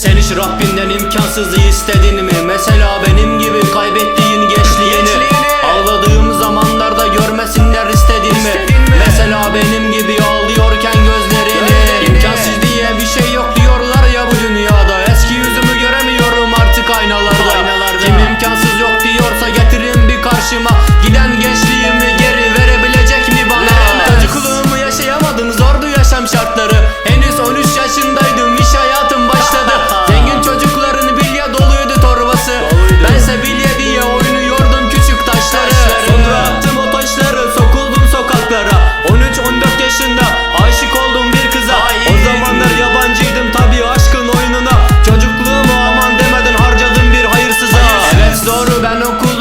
Hiç Rabbinden imkansızı istedin mi? Mesela benim gibi kaybettiğin gençliğini Ağladığım zamanlarda görmesinler istedin mi? Mesela benim gibi ağlıyorken gözlerini İmkansız diye bir şey yok diyorlar ya bu dünyada. Eski yüzümü göremiyorum artık aynalarda, Kim imkansız yok diyorsa getirin bir karşıma. Giden gençliğimi geri verebilecek mi bana? Çocukluğumu yaşayamadım zordu yaşam şartları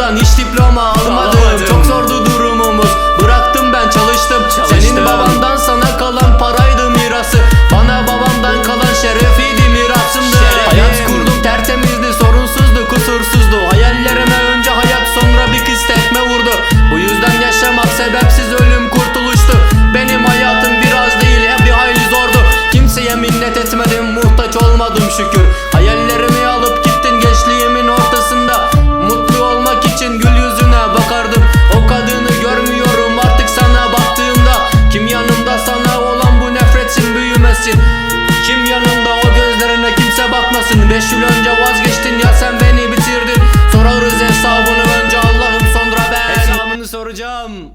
okuldan hiç diploma almadım. Çok zordu durumumuz. Bıraktım ben çalıştım. Senin babandan sana kalan paraydı mirası. Bana babamdan kalan şerefiydi mirasımdı. Hayat kurdum tertemizdi sorunsuzdu kusursuzdu. Hayallerime önce hayat sonra bir kız tekme vurdu. Bu yüzden yaşamak sebepsiz ölüm kurtuluştu. Benim hayatım biraz değil hep bir hayli zordu. Kimseye minnet etmedim muhtaç olmadım şükür soracağım